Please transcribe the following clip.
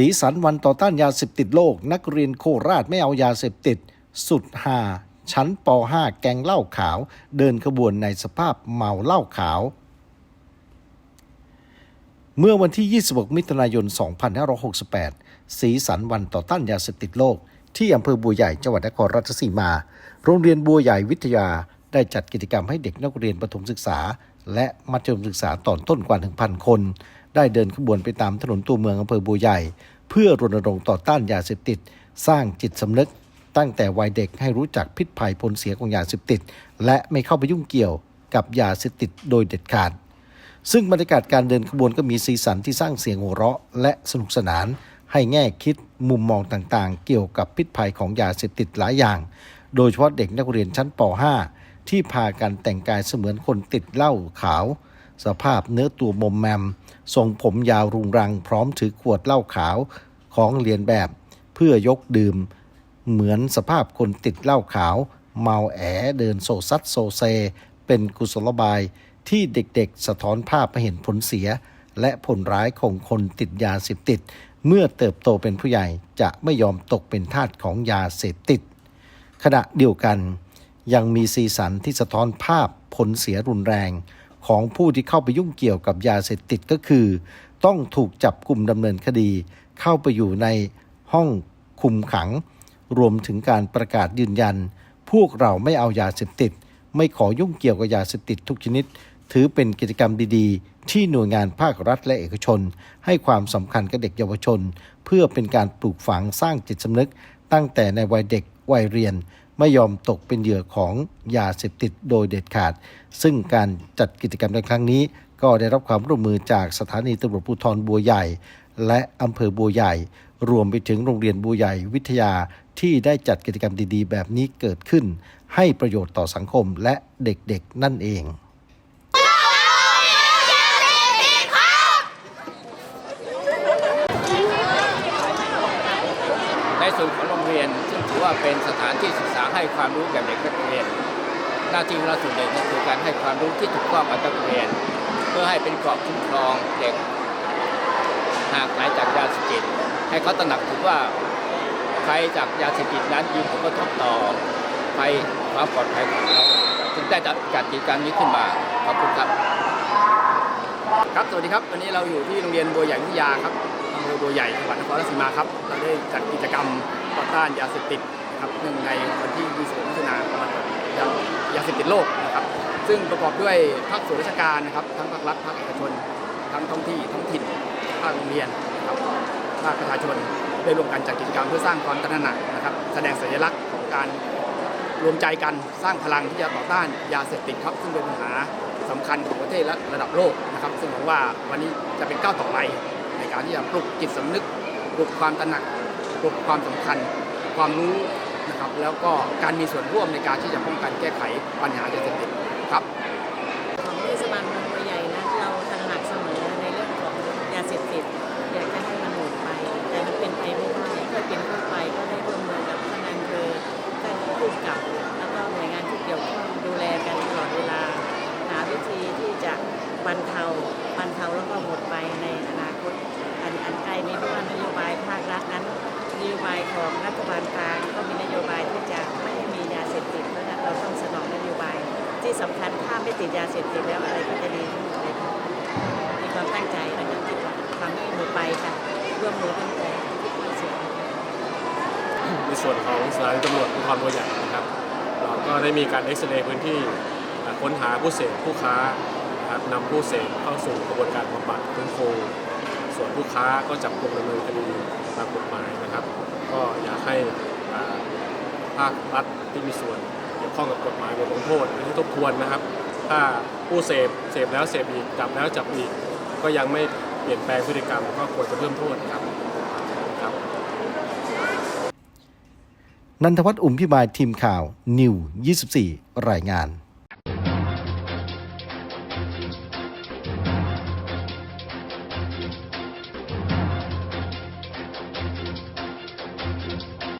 สีสันวันต่อต้านยาเสพติดโลก นักเรียนโคราชไม่เอายาเสพติด สุดหาชั้นป .5 แกงเหล้าขาว เดินขบวนในสภาพเมาเหล้าขาว เมื่อวันที่ 26 มิถุนายน 2568 สีสันวันต่อต้านยาเสพติดโลก ที่อำเภอบัวใหญ่จังหวัดนครราชสีมา โรงเรียนบัวใหญ่วิทยาได้จัดกิจกรรมให้เด็กนักเรียนประถมศึกษา และมัธยมศึกษาตอนต้นกว่า 1,000 คน ได้เดินขบวนไปตามถนนตัวเมืองอำเภอบัวใหญ่ เพื่อรณรงค์ต่อต้านยาเสพติด สร้างจิตสำนึก ตั้งแต่วัยเด็กให้รู้จักพิษภัยผลเสียของยาเสพติด และไม่เข้าไปยุ่งเกี่ยวกับยาเสพติดโดยเด็ดขาด ซึ่งบรรยากาศการเดินขบวนก็มีสีสันที่สร้างเสียงหัวเราะ และสนุกสนาน ให้แง่คิดมุมมองต่างๆ เกี่ยวกับพิษภัยของยาเสพติดหลายอย่าง โดยเฉพาะเด็กนักเรียนชั้นป .5 ที่พากันแต่งกายเสมือนคนติดเหล้าขาว สภาพเนื้อตัวมมแมม ทรงผมยาวรุงรัง พร้อมถือขวดเหล้าขาวของเรียนแบบ เพื่อยกดื่ม เหมือนสภาพคนติดเหล้าขาว เมาแอเดินโซซัดโซเซ เป็นกุศลบายที่เด็กๆ สะท้อนภาพให้เห็นผลเสีย และผลร้ายของคนติดยาเสพติด เมื่อเติบโตเป็นผู้ใหญ่จะไม่ยอมตกเป็นทาสของยาเสพติด ขณะเดียวกัน ยังมีสีสันที่สะท้อนภาพผลเสียรุนแรง ของผู้ที่เข้าไปยุ่งเกี่ยวกับยาเสพติดก็คือ ต้องถูกจับกลุ่มดำเนินคดี เข้าไปอยู่ในห้องคุมขัง รวมถึงการประกาศยืนยัน พวกเราไม่เอายาเสพติด ไม่ขอยุ่งเกี่ยวกับยาเสพติดทุกชนิด ถือเป็นกิจกรรมดีๆ ที่หน่วยงานภาครัฐและเอกชน ให้ความสำคัญกับเด็กเยาวชน เพื่อเป็นการปลูกฝังสร้างจิตสำนึก ตั้งแต่ในวัยเด็กวัยเรียน ไม่ยอมตกเป็นเหยื่อของยาเสพติดโดยเด็ดขาด ซึ่งการจัดกิจกรรมในครั้งนี้ ก็ได้รับความร่วมมือจากสถานีตำรวจภูธรบัวใหญ่ และอำเภอบัวใหญ่ รวมไปถึงโรงเรียนบัวใหญ่วิทยาที่ได้จัดกิจกรรมดีๆ แบบนี้เกิดขึ้น ให้ประโยชน์ต่อสังคมและเด็กๆนั่นเอง ในส่วนของโรงเรียน ซึ่งถือว่าเป็นสถานที่ศึกษาให้ความรู้แก่เด็กนักเรียน หน้าที่ของเราส่วนใหญ่ก็คือการให้ความรู้ที่ถูกต้องกับนักเรียน เพื่อให้เป็นกราะคุ้มครองเด็กหากหายจากยาเสพติดให้เขาตระหนักถึงว่าภัยจากยาเสพติดนั้นมีผลกระทบต่อภัยความปลอดภัยของเขาจึงได้จัดจัดกิจกรรมนี้ขึ้นมาขอบคุณครับ ครับสวัสดีครับวันนี้เราอยู่ที่โรงเรียนบัวใหญ่วิทยาครับ ครราชสีมาครับเราได้จัดกิจกรรมต่อต้านยาเสพติดครับเนื่งในวันที่26มิถุนายนวันยายาเสพติดโลกนะครับ ซึ่งประกอบด้วยภาคส่วนราชการนะครับ ทั้งภาครัฐภาคเอกชน ทั้งท้องที่ท้องถิ่นภาคโรงเรียนครับภาคประชาชนได้ร่วมกันจัดกิจกรรมเพื่อสร้างความตระหนักนะครับ แสดงสัญลักษณ์ของการรวมใจกันสร้างพลังที่จะต่อต้านยาเสพติดครับ ซึ่งเป็นปัญหาสำคัญของประเทศและระดับโลกนะครับ ซึ่งผมว่าวันนี้จะเป็นก้าวต่อไปในการที่จะปลุกจิตสำนึก ปลุกความตระหนักปลุกความสำคัญ ความรู้นะครับ แล้วก็การมีส่วนร่วมในการที่จะป้องกันแก้ไขปัญหายาเสพติดครับ ของเทศบาลเมืองบัวใหญ่นะเราตระหนักเสมอในเรื่องของยาเสพติดอยากให้มันหมดไป แต่มันเป็นไปไม่ได้ค่อเป็นค่อยไปก็ได้ร่วมมือกับท่านนายอำเภอท่านผู้กับ แล้วก็หน่วยงานที่เกี่ยวข้องดูแลกันตลอดเวลา หาวิธีที่จะบรรเทาบรรเทาแล้วก็หมดไปในอนา นอันใกล้นี้เพราะว่านโยบายภาครัฐนั้นนโยบายของรัฐบาลกลางก็มีนโยบายที่จะไม่ให้มียาเสพติดเพราะฉะนั้นเราต้องสนองนโยบาย ที่สำคัญถ้าไม่ติดยาเสพติดแล้วอะไรก็จะดีขึ้นเลยค่ะมีความตั้งใจนะคะที่จะทำให้หมดไปค่ะร่วมมือร่วมใจทุกภาคส่วนในส่วนของสถานีตำรวจภูธรบัวใหญ่นะครับ เราก็ได้มีการเอ็กซเรย์พื้นที่ค้นหาผู้เสพผู้ค้านะครับนำผู้เสพเข้าสู่กระบวนการบำบัดฟื้นฟู ส่วนผู้ค้าก็จับกลุ่มดำเนินคดีตามกฎหมายนะครับ ก็อยากให้ภาครัฐที่มีส่วนเกี่ยวข้องกับกฎหมายบทลงโทษให้ทบทวนนะครับ ถ้าผู้เสพเสพแล้วเสพอีกจับแล้วจับอีก ก็ยังไม่เปลี่ยนแปลงพฤติกรรมก็ควรจะเพิ่มโทษครับครับนันทวัฒน์อุ่มพิมายทีมข่าวนิว 24 รายงาน